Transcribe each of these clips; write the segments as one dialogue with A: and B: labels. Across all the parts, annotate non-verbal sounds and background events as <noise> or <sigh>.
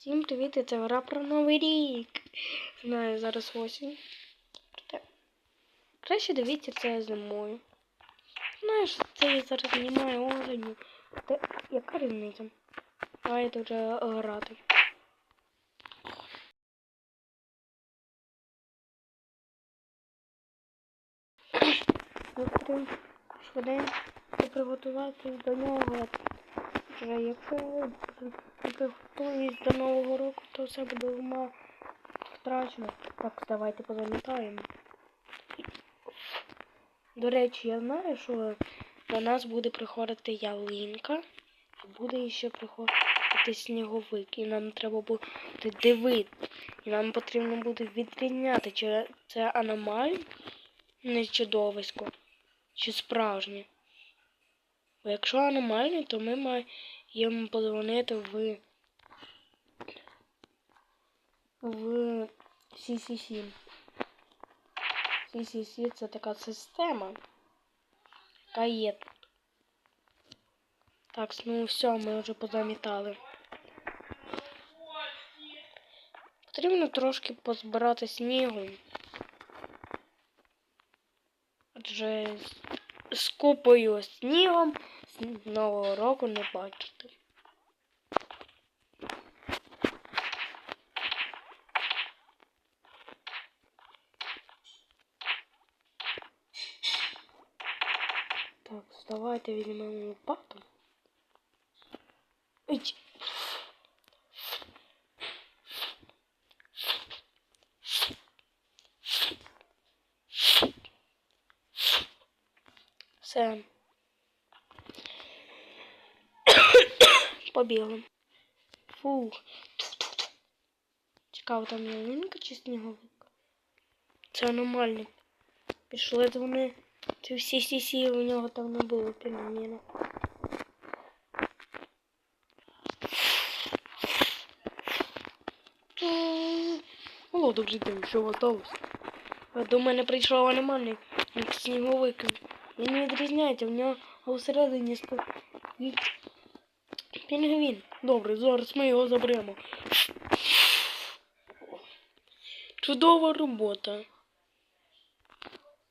A: Всім привіт, це гра про Новий рік. Знаю, зараз осінь. Краще дивіться це зимою. Знаєш, це я зараз знімаю осінню. Та яка різниця? Давайте вже грати. Швиденько приготувати до нього. Вже якщо я приготуюсь до Нового року, то все буде ума страшно. Так, давайте позамітаємо. До речі, я знаю, що до нас буде приходити ялинка, а буде ще приходити сніговик. І нам треба буде дивити. І нам потрібно буде відрівняти, чи це аномаль, не чудовисько, чи справжнє. Бо якщо аномальний, то ми маємо подзвонити в в CCC. CCC це така система, яка є. Так, ну все, ми вже позамітали. Потрібно трошки позбирати снігу. Адже з- купою снігом нового року не бачити. Так, давайте візьмемо лопату. Ить. Все. Побігли. Фух. Цікаво, там ялинка чи сніговик? Це аномальний. Пішли то вони. Це всі сісі у нього там не було піноніна. Алло, добрий день, що вас сталося? До мене прийшов аномальний як сніговик. Він не відрізняється, в нього всередині стоїть пінгвін. Добре, зараз ми його заберемо. Чудова робота.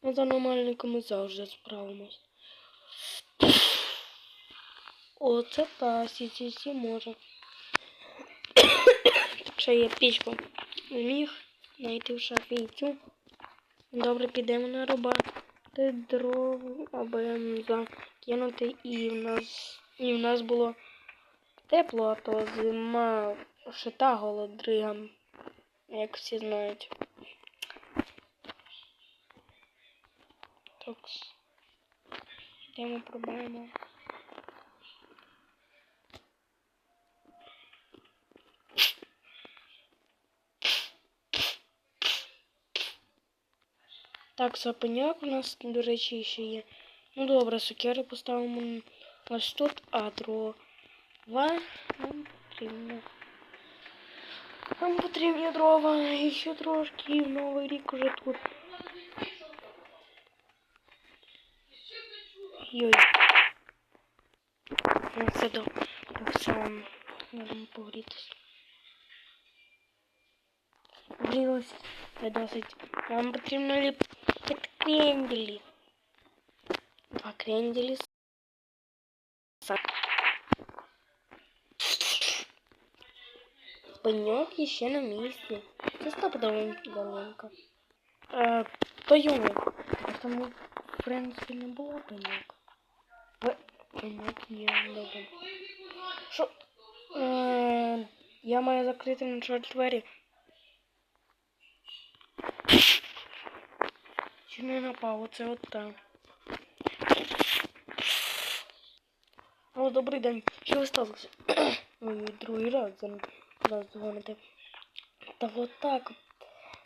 A: Ми з аномальниками завжди справимось. Оце та сі може. Ще є пічку. Зміг знайти в шафі цю. Добре, підемо на роботи дров, аби закинути і в нас і в нас було тепло, а то зима шита голодригам, як всі знають. Так. Йдемо пробуємо. Так, сапеняк у нас, до речі, ще є. Ну добре, сокери поставимо ось тут, а дрова нам потрібно. Нам потрібні дрова і ще трошки і в Новий рік уже тут. Йой. Ну, Все добре. Все, можемо погрітися. Грілося не досить. Нам потрібно ліпити кренделі. Два кренделі. Пеньок ще на місці. Це стопудово ялинка. Е, то йому. Тому, в принципі, не було пеньок. Пеньок є, добре. Що? Е, я маю закрити на чорт двері. Чи не напав? Оце от там. О, добрий день. Що ви сталося? <clears throat> Ой, другий раз за- зараз дзвоните. Та от так.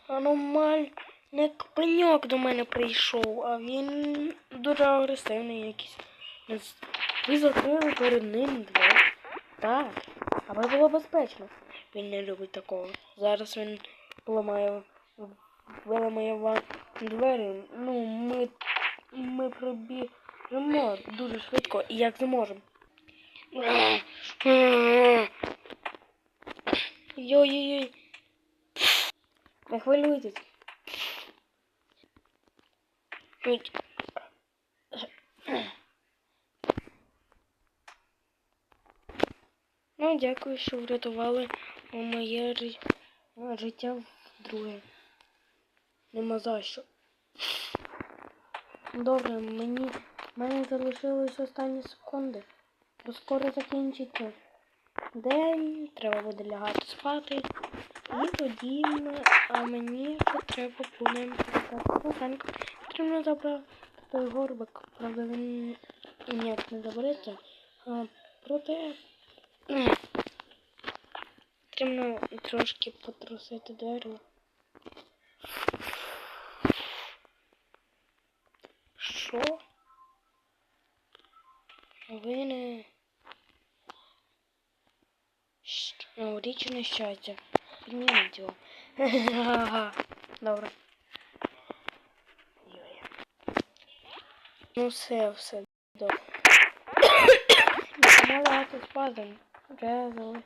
A: Аномальник пеньок до мене прийшов, а він дуже агресивний якийсь. Ви закрили перед ним двері. Так. Аби було безпечно. Він не любить такого. Зараз він поламає виламає вам двері. Ну, ми, ми пробіжимо дуже швидко і як зможемо. Йой-йой-йой. Не хвилюйтесь. Ну, дякую, що врятували моє жи- життя вдруге. Нема за що. Добре, мені в мене залишились останні секунди. Бо скоро закінчиться день, треба буде лягати спати. І тоді а мені треба буде Ранку потрібно забрати горбик. Правда, він ніяк не забереться. Проте потрібно трошки потрусити дерево. Що? Новини. Щ- Новорічне щастя. Підніміть його. <laughs> Добре. Ну все, все. Добре. <coughs> Малато спати. Вже, зали-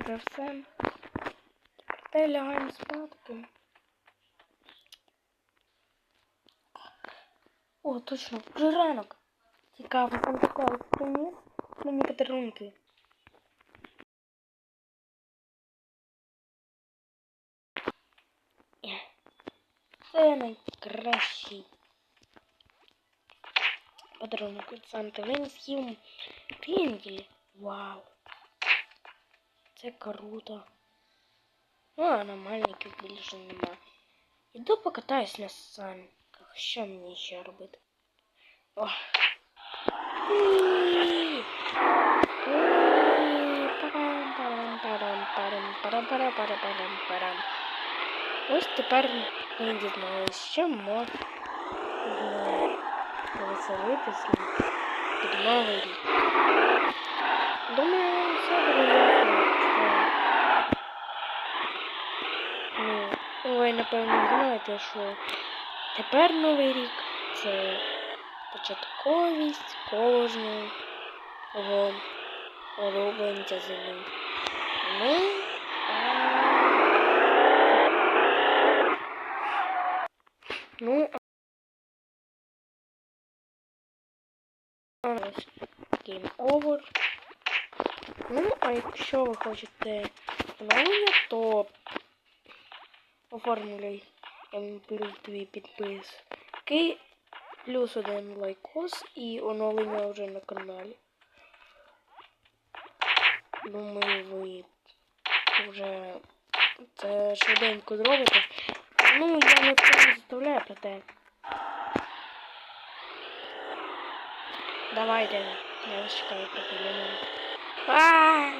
A: вже все. Та лягаємо спадки. О, точно, вже ранок. Цікаво, Санта Клаус приніс мені подарунки. Це найкращий подарунок від Санти. Він з'їв пінді. Вау. Це круто. Ну, а нормальників більше нема. Іду покатаюсь на санках. Що мені ще робити? О. Уі! Уі! Парам-парам-парам-парам-парам-парам-парам-парам. Ось тепер ми дізналися, що можна повеселитися під новий рік. Думаю, все буде Ну, ви напевно знаєте, що тепер новий рік це початковість кожного улюбленця зими. Ну, а... Ну, а ось Game Over. Ну, а якщо ви хочете оновлення, то оформлюй плюс дві підписки, плюс один лайкос і оновлення вже на каналі. Думаю, ви вже це швиденько зробите. Ну, я не це заставляю проте. Давайте, я вас чекаю. А!